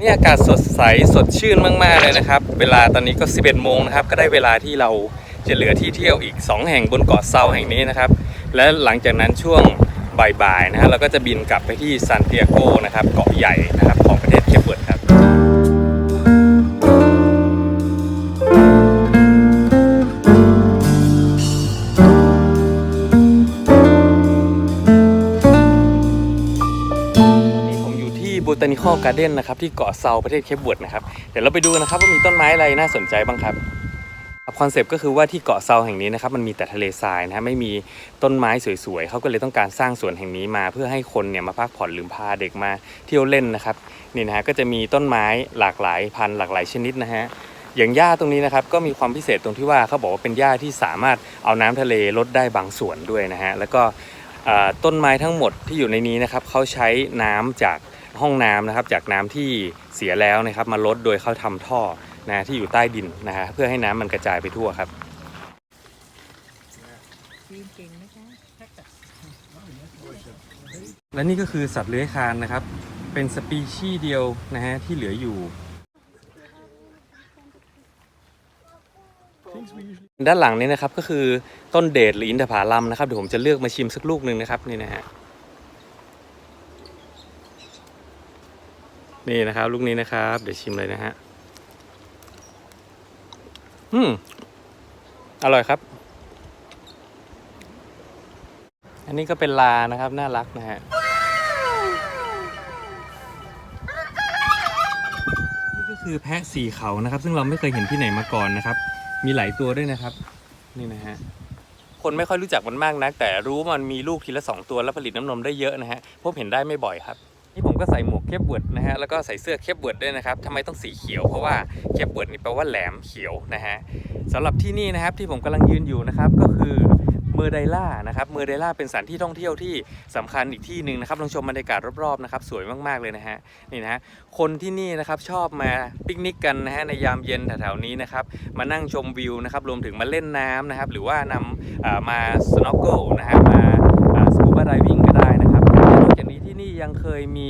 นี่อากาศสดใสสดชื่นมาก ๆ เลยนะครับ เวลาตอนนี้ก็ 11 โมงนะครับ ก็ได้เวลาที่เราจะเหลือที่เที่ยวอีก 2 แห่งบนเกาะเซาแห่งนี้นะครับ และหลังจากนั้นช่วงบ่ายๆนะฮะเราก็จะบินกลับไปที่ซานเตียโกนะครับ เกาะใหญ่นะครับของประเทศเคปเวิร์ดครับ Botanical Garden นะครับที่เกาะเซาประเทศเคปเวิร์ดนะครับเดี๋ยวเราไปดูกันนะครับว่ามีต้นไม้อะไรน่าสนใจบ้างครับคอนเซปต์ก็คือว่าที่เกาะเซาแห่งนี้นะครับมันมีแต่ทะเลทรายนะฮะไม่มีต้นไม้สวยๆเขาก็เลยต้องการสร้างสวนแห่งนี้มา เพื่อให้คนเนี่ยมาพักผ่อนหรือพาเด็กมาเที่ยวเล่นนะครับนี่นะฮะก็จะมีต้นไม้หลากหลายพันหลากหลายชนิดนะฮะอย่างหญ้าตรงนี้นะครับก็มีความพิเศษตรงที่ว่าเขาบอกว่าเป็นหญ้าที่สามารถเอาน้ำทะเลลดได้บางส่วนด้วยนะฮะแล้วก็ต้นไม้ทั้งหมดที่อยู่ในนี้นะครับเขาใช้น้ำจาก ห้องน้ำนะครับ จากน้ำที่เสียแล้วนะครับมาลดโดยเขาทำท่อนะที่อยู่ใต้ดินนะฮะเพื่อให้น้ำมันกระจายไปทั่วครับยืนเก่งนะคะและนี่ก็คือสัตว์เลื้อยคลานนะครับ เป็นสปีชีส์เดียวนะฮะที่เหลืออยู่ด้านหลังนี้นะครับก็คือต้นเดชหรืออินทผลัมนะครับเดี๋ยวผมจะเลือกมาชิมสักลูกหนึ่งนะครับนี่นะฮะ นี่นะครับ ลูกนี้นะครับ เดี๋ยวชิมเลยนะฮะ อืม อร่อยครับ อันนี้ก็เป็นลานะครับ น่ารักนะฮะนี่ก็คือแพะสีเขานะครับ ซึ่งเราไม่เคยเห็นที่ไหนมาก่อนนะครับ มีหลายตัวด้วยนะครับ นี่นะฮะคนไม่ค่อยรู้จักมันมากนัก แต่รู้ว่ามันมีลูกทีละสองตัวแล้วผลิตน้ำนมได้เยอะนะฮะพบเห็นได้ไม่บ่อยครับ ก็ใส่หมวกเคปเวิร์ดนะฮะแล้วก็ใส่เสื้อเคปเวิร์ดด้วยนะครับทำไมต้องสีเขียวเพราะว่าเคปเวิร์ดนี่แปลว่าแหลมเขียวนะฮะสำหรับที่นี่นะครับที่ผมกำลังยืนอยู่นะครับก็คือเมอร์ไดล่านะครับเมอร์ไดล่าเป็นสถานที่ท่องเที่ยวที่สำคัญอีกที่หนึ่งนะครับลองชมบรรยากาศรอบๆนะครับสวยมากๆเลยนะฮะนี่นะฮะคนที่นี่นะครับชอบมาปิกนิกกันนะฮะในยามเย็นแถวๆนี้นะครับมานั่งชมวิวนะครับรวมถึงมาเล่นน้ำนะครับหรือว่านำอ่ามาสโนว์เกิลนะฮะมา เคยมี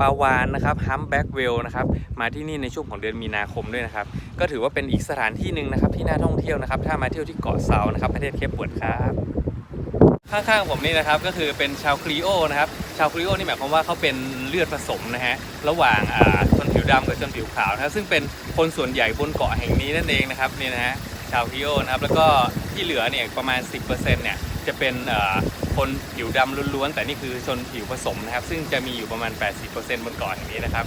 ปลาวานนะครับฮัมแบ็กเวลนะครับมาที่นี่ในช่วงของเดือนมีนาคมด้วยนะครับ ก็ถือว่าเป็นอีกสถานที่หนึ่งนะครับที่น่าท่องเที่ยวนะครับ ถ้ามาเที่ยวที่เกาะเซานะครับประเทศเคปเวิร์ดครับข้างๆผมนี่นะครับก็คือเป็นชาวครีโอนะครับชาวครีโอนี่หมายความว่าเขาเป็นเลือดผสมนะฮะระหว่างอ่าชนผิวดำกับชนผิวขาวนะซึ่งเป็นคนส่วนใหญ่บนเกาะแห่งนี้นั่นเองนะครับนี่นะฮะชาวครีโอนะครับแล้วก็ที่เหลือเนี่ยประมาณ 10%เนี่ยจะเป็นอ่อ คนผิวดำล้วนๆ แต่นี่คือชนผิวผสมนะครับ ซึ่งจะมีอยู่ประมาณ 80%บนเกาะแห่งนี้นะครับ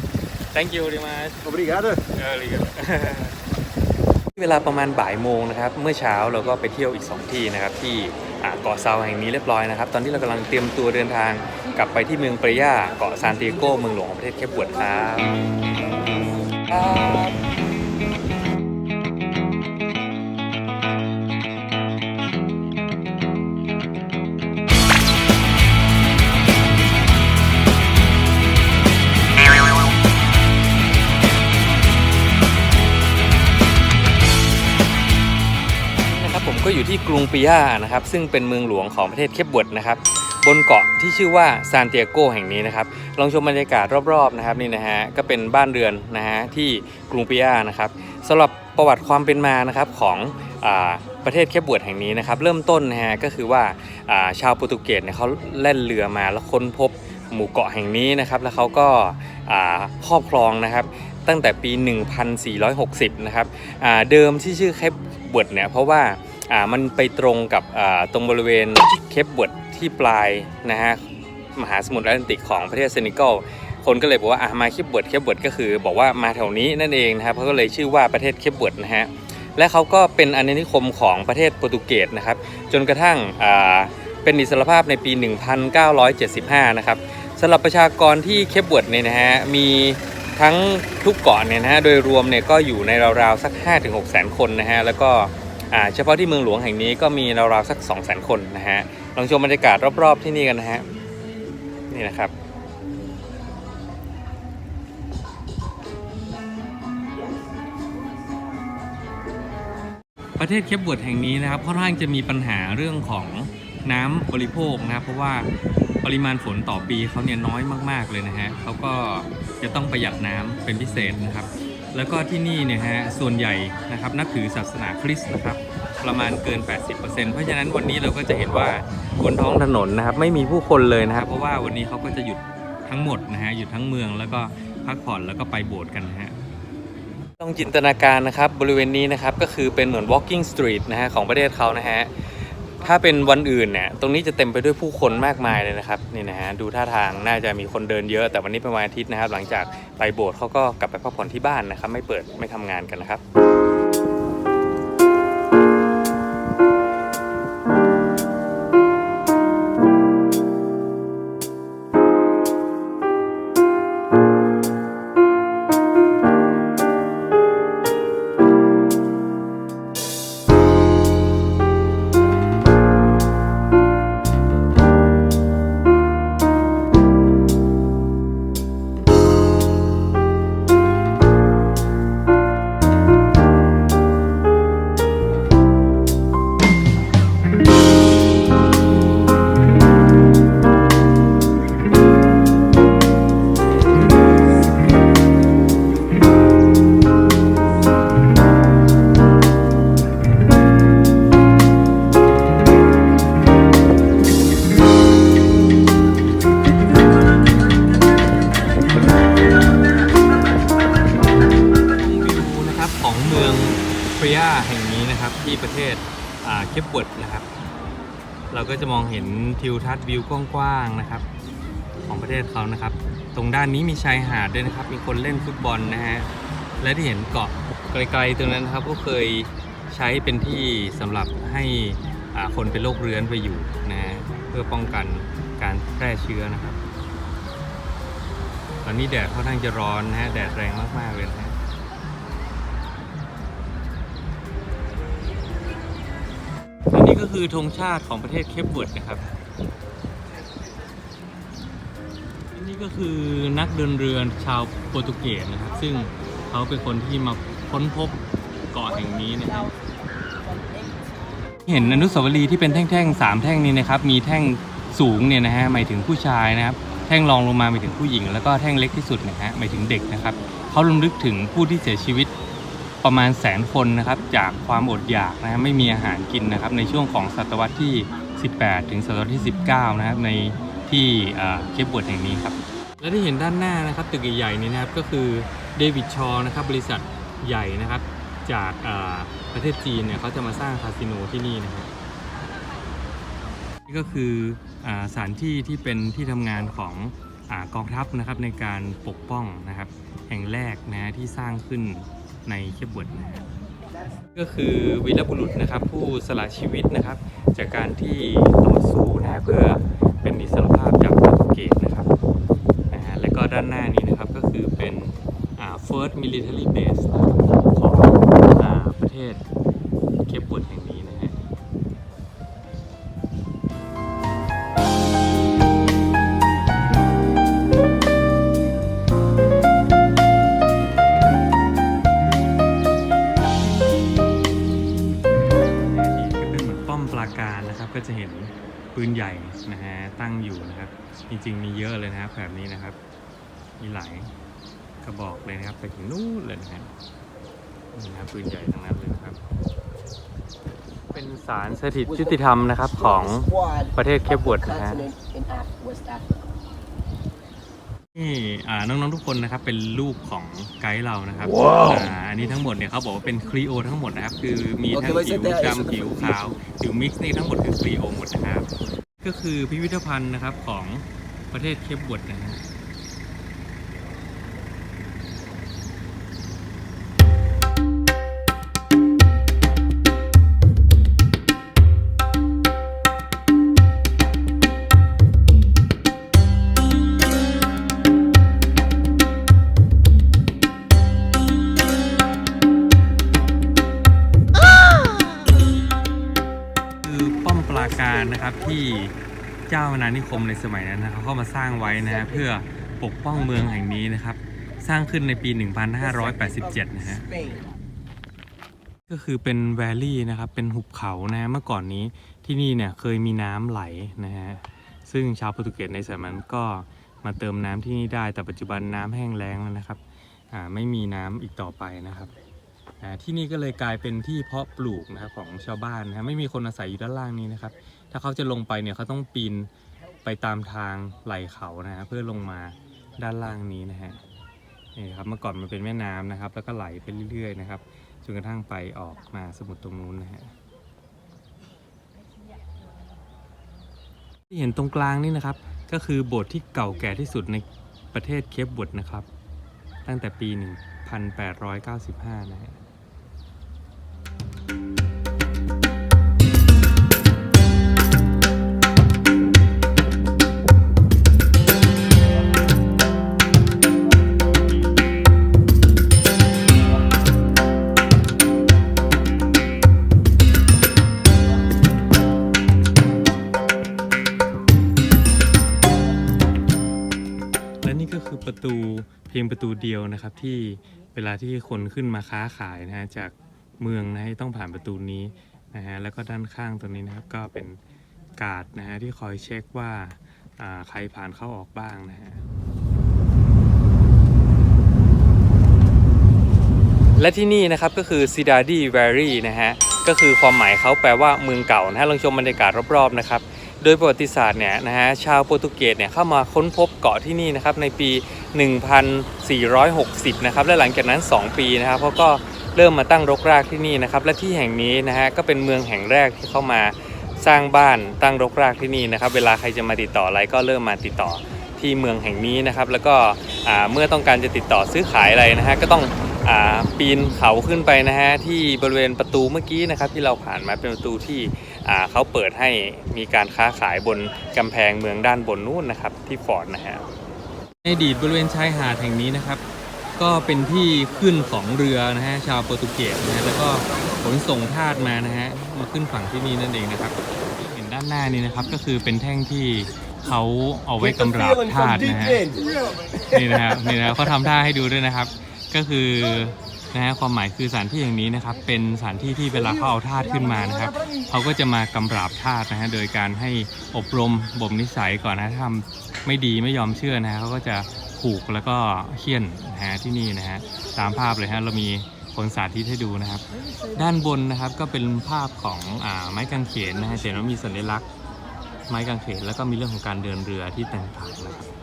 thank you very much Obrigado. เออเวลาประมาณบ่ายโมงนะครับเมื่อเช้าเราก็ไปเที่ยวอีก 2 ที่นะครับที่อ่าเกาะเซาแห่งนี้เรียบร้อยนะครับ ตอนที่เรากำลังเตรียมตัวเดินทางกลับไปที่เมืองปรย่าเกาะซานติโกเมืองหลวงของประเทศเคปเวิร์ดครับครับ อยู่ที่กรุงปิยานะครับ ซึ่งเป็นเมืองหลวงของประเทศเคปเวิร์ดนะครับ บนเกาะที่ชื่อว่าซานเตียโกแห่งนี้นะครับ ลองชมบรรยากาศรอบๆนะครับนี่นะฮะก็เป็นบ้านเรือนนะฮะที่กรุงปิยานะครับสำหรับประวัติความเป็นมานะครับของอประเทศเคปเวิร์ดแห่งนี้นะครับ เริ่มต้นนะฮะก็คือว่าชาวโปรตุเกสเนี่ยเขาแล่นเรือมาแล้วค้นพบหมู่เกาะแห่งนี้นะครับ แล้วเขาก็ครอบครองนะครับ ตั้งแต่ปี 1460 นะครับเดิมที่ชื่อเคปเวิร์ดเนี่ยเพราะว่า อ่ามันไปตรงกับอ่าตรงบริเวณเคปเวิร์ดที่ปลายนะฮะมหาสมุทรแอตแลนติกของประเทศเซนิกัลคนก็เลยบอกว่าอะมาเคปเวิร์ดเคปเวิร์ดก็คือ บอกว่ามาแถวนี้นั่นเองนะครับเขาก็เลยชื่อว่าประเทศเคปเวิร์ดนะฮะและเขาก็เป็นอาณานิคมของประเทศโปรตุเกสนะครับจนกระทั่งอ่าเป็นอิสรภาพในปี 1975 นะครับสำหรับประชากรที่เคปเวิร์ดเนี่ยนะฮะมีทั้งทุกเกาะเนี่ยนะฮะโดยรวมเนี่ยก็อยู่ในราวๆสัก 5-6แสนคนนะฮะแล้วก็ เฉพาะที่เมืองหลวงแห่งนี้ก็มีราวๆสัก 2 0 0 0 0 คนนะฮะ ลองชมบรรยากาศรอบๆที่นี่กันนะฮะ นี่นะครับประเทศเคปเวิร์ดแห่งนี้นะครับค่อนข้างจะมีปัญหาเรื่องของน้ำบริโภคนะครับ เพราะว่าปริมาณฝนต่อปีเขาเนี่ยน้อยมาก ๆเลยนะฮะเขาก็จะต้องประหยัดน้ำเป็นพิเศษนะครับ แล้วก็ที่นี่เนี่ยฮะส่วนใหญ่นะครับนับถือศาสนาคริสต์นะครับประมาณเกิน 80%เพราะฉะนั้นวันนี้เราก็จะเห็นว่าบนท้องถนนนะครับไม่มีผู้คนเลยนะครับเพราะว่าวันนี้เขาก็จะหยุดทั้งหมดนะฮะหยุดทั้งเมืองแล้วก็พักผ่อนแล้วก็ไปโบสถ์กันนะฮะต้องจินตนาการนะครับบริเวณนี้นะครับก็คือเป็นเหมือน walking street นะฮะของประเทศเขานะฮะ ถ้าเป็นวันอื่นเนี่ยตรงนี้จะเต็มไปด้วยผู้คนมากมายเลยนะครับนี่นะฮะดูท่าทางน่าจะมีคนเดินเยอะ แต่วันนี้เป็นวันอาทิตย์นะครับ หลังจากไปโบสถ์เขาก็กลับไปพักผ่อนที่บ้านนะครับ ไม่เปิดไม่ทำงานกันนะครับ เห็นทิวทัศน์วิวกว้างๆนะครับ ของประเทศเขานะครับ ตรงด้านนี้มีชายหาดด้วยนะครับ มีคนเล่นฟุตบอลนะฮะและที่เห็นเกาะไกลๆตรงนั้นนะครับก็เคยใช้เป็นที่สำหรับให้คนเป็นโรคเรื้อนไปอยู่นะฮะเพื่อป้องกันการแพร่เชื้อนะครับ ตอนนี้แดดค่อนข้างจะร้อนนะฮะแดดแรงมากๆเลยนะ นนี้ก็คือธงชาติของประเทศเคปเวิร์ดนะครับนนี้ก็คือนักเดินเรือชาวโปรตุเกสนะครับ ซึ่งเขาเป็นคนที่มาค้นพบเกาะแห่งนี้นะครับ เห็นอนุสาวรีย์ที่เป็นแท่งๆสามแท่งนี้นะครับ มีแท่งสูงเนี่ยนะฮะหมายถึงผู้ชายนะครับ แท่งรองลงมาหมายถึงผู้หญิง แล้วก็แท่งเล็กที่สุดนะฮะหมายถึงเด็กนะครับเขาลำลึกถึงผู้ที่เสียชีวิต ประมาณแสนคนนะครับจากความอดอยากนะฮะไม่มีอาหารกินนะครับในช่วงของศตวรรษที่ 18 ถึงศตวรรษที่ 19 นะครับในที่เคปเวิร์ดแห่งนี้ครับและที่เห็นด้านหน้านะครับตึกใหญ่ๆนี้นะครับก็คือเดวิดชอนะครับบริษัทใหญ่นะครับจากประเทศจีนเนี่ยเขาจะมาสร้างคาสิโนที่นี่นะครับนี่ก็คืออสถานที่ที่เป็นที่ทำงานของอกองทัพนะครับในการปกป้องนะครับแห่งแรกนะที่สร้างขึ้น ในเคปเวิร์ดก็คือวีรบุรุษนะครับผู้สละชีวิตนะครับ จากการที่ต่อสู้นะเพื่อเป็นอิสรภาพจากโปรตุเกสนะครับนะฮะและก็ด้านหน้านี้นะครับก็คือเป็น first military base ของ จริงๆมีเยอะเลยนะครับแบบนี้นะครับ มีหลายกระบอกเลยนะครับไปถึงนู่นเลยนะฮะนี่นะครับปืนใหญ่ทั้งนั้นเลยนะครับ เป็นศาลสถิตยุติธรรมนะครับของประเทศเคปเวิร์ดนะฮะ continent in Af- West Africa. นี่อ่าน้องๆทุกคนนะครับเป็นลูกของไกด์เรานะครับอ่าอันนี้ทั้งหมดเนี่ยเขาบอกว่าเป็นครีโอทั้งหมดนะครับ คือมีทั้งโอเคไว้ผิวเสร็จแล้วดำผิวขาวผิวมิกซ์นี่ทั้งหมดคือครีโอหมดนะครับ ก็คือพิพิธภัณฑ์นะครับของ ประเทศเคปบวดนะ เจ้าอาณานิคมในสมัยนั้นนะครับเขาเข้ามาสร้างไว้นะฮะเพื่อปกป้องเมืองแห่งนี้นะครับ สร้างขึ้นในปี 1587 นะฮะก็คือเป็นแวลลี่นะครับเป็นหุบเขานะฮะเมื่อก่อนนี้ที่นี่เนี่ยเคยมีน้ำไหลนะฮะซึ่งชาวโปรตุเกสในสมัยนั้นก็มาเติมน้ำที่นี่ได้แต่ปัจจุบันน้ำแห้งแล้งแล้วนะครับอ่าไม่มีน้ำอีกต่อไปนะครับที่นี่ก็เลยกลายเป็นที่เพาะปลูกนะครับของชาวบ้านนะไม่มีคนอาศัยอยู่ด้านล่างนี้นะครับ ถ้าเขาจะลงไปเนี่ยเขาต้องปีนไปตามทางไหลเขานะฮะเพื่อลงมาด้านล่างนี้นะฮะนี่ครับเมื่อก่อนมันเป็นแม่น้ำนะครับ แล้วก็ไหลไปเรื่อย ๆ นะครับจนกระทั่งไปออกมาสมุทรตรงนู้นนะฮะที่เห็นตรงกลางนี่นะครับ ก็คือโบสถ์ที่เก่าแก่ที่สุดในประเทศเคปบดนะครับ ตั้งแต่ปี 1895 นะฮะ ประตูเพียงประตูเดียวนะครับ ที่เวลาที่คนขึ้นมาค้าขายนะฮะจากเมืองนะฮะต้องผ่านประตูนี้นะฮะแล้วก็ด้านข้างตรงนี้นะครับก็เป็นกาดนะฮะที่คอยเช็คว่าอ่าใครผ่านเข้าออกบ้างนะฮะและที่นี่นะครับก็คือ Cidade Valley นะฮะก็คือความหมายเขาแปลว่าเมืองเก่านะฮะลองชมบรรยากาศรอบๆนะครับ โดยประวัติศาสตร์เนี่ยนะฮะชาวโปรตุเกสเนี่ยเข้ามาค้นพบเกาะที่นี่นะครับในปี 1460 นะครับและหลังจากนั้น 2 ปีนะครับเขาก็เริ่มมาตั้งรกรากที่นี่นะครับและที่แห่งนี้นะฮะก็เป็นเมืองแห่งแรกที่เข้ามาสร้างบ้านตั้งรกรากที่นี่นะครับ เวลาใครจะมาติดต่ออะไรก็เริ่มมาติดต่อที่เมืองแห่งนี้นะครับ แล้วก็เมื่อต้องการจะติดต่อซื้อขายอะไรนะฮะก็ต้องอปีนเขาขึ้นไปนะฮะที่บริเวณประตูเมื่อกี้นะครับที่เราผ่านมาเป็นประตูที่ เขาเปิดให้มีการค้าขายบนกำแพงเมืองด้านบนนู้นนะครับ ที่ฟอร์ดนะฮะในดีตบริเวณชายหาดแห่งนี้นะครับ ก็เป็นที่ขึ้นของเรือนะฮะชาวโปรตุเกสนะฮะแล้วก็ขนส่งทาสมานะฮะมาขึ้นฝั่งที่นี่นั่นเองนะครับเห็นด้านหน้านี้นะครับก็คือเป็นแท่งที่เขาเอาไว้กำราบทาสนะฮะนี่นะครับนี่นะเขาทำท่าให้ดูด้วยนะครับ ก็คือ นะฮะความหมายคือสถานที่แห่างนี้นะครับ เป็นสถานที่ที่เวลาเขาเอาทาสขึ้นมานะครับ เขาก็จะมากำราบทาสนะฮะโดยการให้อบรมบ่มนิสัยก่อนนะถ้าทำไม่ดีไม่ยอมเชื่อนะฮะเขาก็จะผูกแล้วก็เคี่ยนนะฮะที่นี่นะฮะตามภาพเลยฮะเรามีคนสาธิตให้ดูนะครับ ด้านบนนะครับก็เป็นภาพของอ่าไม้กางเขนนะฮะเห็นว่ามีสัญลักษณ์ไม้กางเขนแล้วก็มีเรื่องของการเดินเรือที่ต่างนะครับ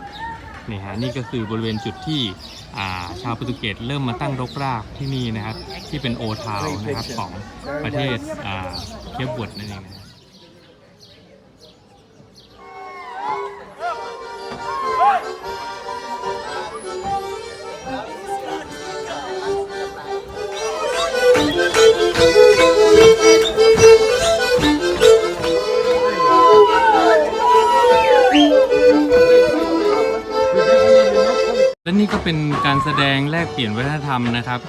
นี่ฮะนี่ก็คือบริเวณจุดที่าชาวโปรตุเกสเริ่มมาตั้งรกรากที่นี่นะครับที่เป็นโอทาวนะครับของประเทศอ่าเคปวดนั่นเอง เป็นการแสดงแลกเปลี่ยนวัฒนธรรมนะครับ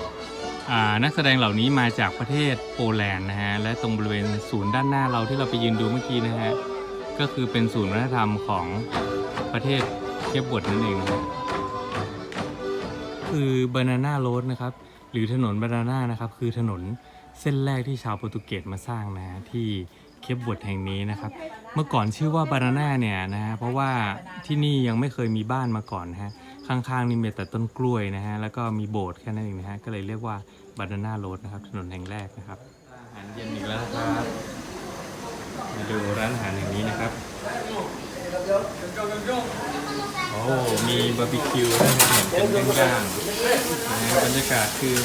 นักแสดงเหล่านี้มาจากประเทศโปแลนด์นะฮะและตรงบริเวณศูนย์ด้านหน้าเราที่เราไปยืนดูเมื่อกี้นะฮะก็คือเป็นศูนย์วัฒนธรรมของประเทศเคปบดนั่นเองนะคือบานาน่าโรดนะครับหรือถนนบานาน่านะครับคือถนนเส้นแรกที่ชาวโปรตุเกสมาสร้างนะฮะที่เคปบดแห่งนี้นะครับ เมื่อก่อนชื่อว่าบานาน่าเนี่ยนะฮะเพราะว่าที่นี่ยังไม่เคยมีบ้านมาก่อนนะฮะ ข้างๆนี่มีแต่ต้นกล้วยนะฮะ แล้วก็มีโบสถ์แค่นั้นเองนะฮะ ก็เลยเรียกว่าบานาน่าโรดนะครับ ถนนแห่งแรกนะครับ อาหารเย็นอีกแล้วครับ มาดูร้านอาหารแห่งนี้นะครับ โอ้ มีบาร์บีคิวด้วยนะครับเห็นเป็นย่างๆนะฮะบรรยากาศคือ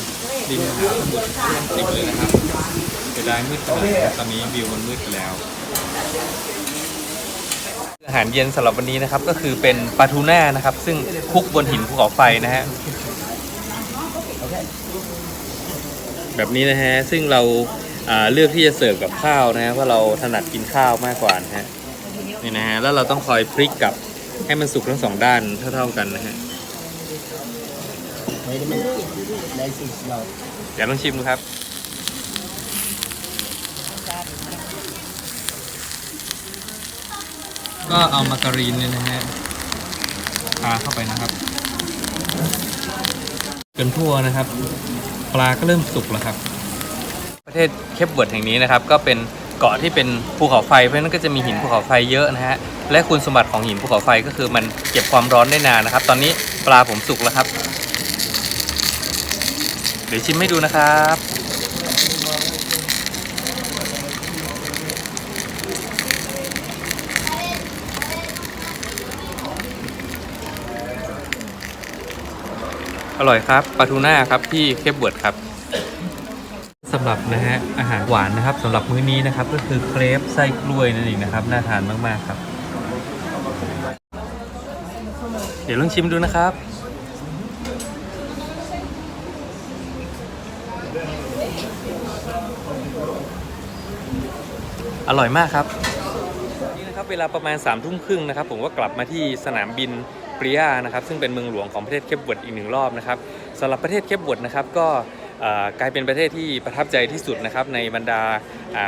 ริมหาดสมุทรร่วมติดเลยนะครับเสียดายมืดขนาดนี้ตอนนี้วิวมันมืดแล้ว อาหารเย็นสำหรับวันนี้นะครับก็คือเป็นปลาทูน่านะครับ ซึ่งคลุกบนหินภูเขาไฟนะฮะแบบนี้นะฮะซึ่งเราอ่าเลือกที่จะเสิร์ฟกับข้าวนะฮะเพราะเราถนัดกินข้าวมากกว่านะฮะนี่นะฮะแล้วเราต้องคอยพลิกกลับให้มันสุกทั้งสองด้านเท่าๆกันนะฮะ Wait a minute. Nice and slow. เดี๋ยวลองชิมดูครับ ก็เอามาการีนเนี่ยนะฮะทาเข้าไปนะครับจนทั่วนะครับ ปลาก็เริ่มสุกแล้วครับ ประเทศเคปเวิร์ดแห่งนี้นะครับ ก็เป็นเกาะที่เป็นภูเขาไฟเพราะฉะนั้นก็จะมีหินภูเขาไฟเยอะนะฮะและคุณสมบัติของหินภูเขาไฟก็คือมันเก็บความร้อนได้นานนะครับ ตอนนี้ปลาผมสุกแล้วครับ เดี๋ยวชิมให้ดูนะครับ อร่อยครับปลาทูน่าครับที่เคปเวิร์ดครับสำหรับนะฮะอาหารหวานนะครับสำหรับมื้อนี้นะครับก็คือเครปไส้กล้วยนั่นเองนะครับน่าทานมากๆครับ เดี๋ยวลองชิมดูนะครับอร่อยมากครับนี่นะครับเวลาประมาณ3ามทุ่มครึ่งนะครับ ผมก็กลับมาที่สนามบิน ปริยนะครับซึ่งเป็นเมืองหลวงของประเทศเคปเวิร์ดอีกหนึ่งรอบนะครับสำหรับประเทศเคปเวิร์ดนะครับก็กลายเป็นประเทศที่ประทับใจที่สุดนะครับในบรรดา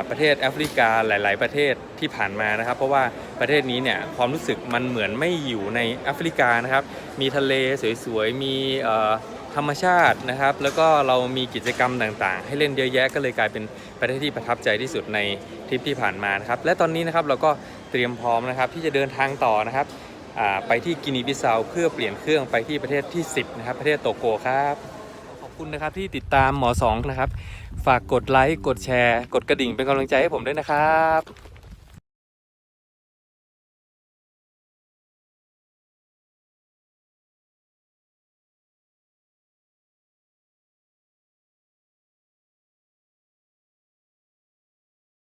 ประเทศแอฟริกาหลาย ๆ ประเทศที่ผ่านมานะครับ เพราะว่าประเทศนี้เนี่ยความรู้สึกมันเหมือนไม่อยู่ในแอฟริกานะครับมีทะเลสวย ๆ มีธรรมชาตินะครับ แล้วก็เรามีกิจกรรมต่าง ๆ ให้เล่นเยอะแยะก็เลยกลายเป็นประเทศที่ประทับใจที่สุดในทริปที่ผ่านมานะครับและตอนนี้นะครับเราก็เตรียมพร้อมนะครับที่จะเดินทางต่อนะครับ ไปที่กินีบิซาวเพื่อเปลี่ยนเครื่องไปที่ประเทศที่ 10 นะครับ ประเทศโตโกครับ ขอบคุณนะครับที่ติดตามหมอสองนะครับ ฝากกดไลค์กดแชร์ กดกระดิ่งเป็นกำลังใจให้ผมด้วยนะครับ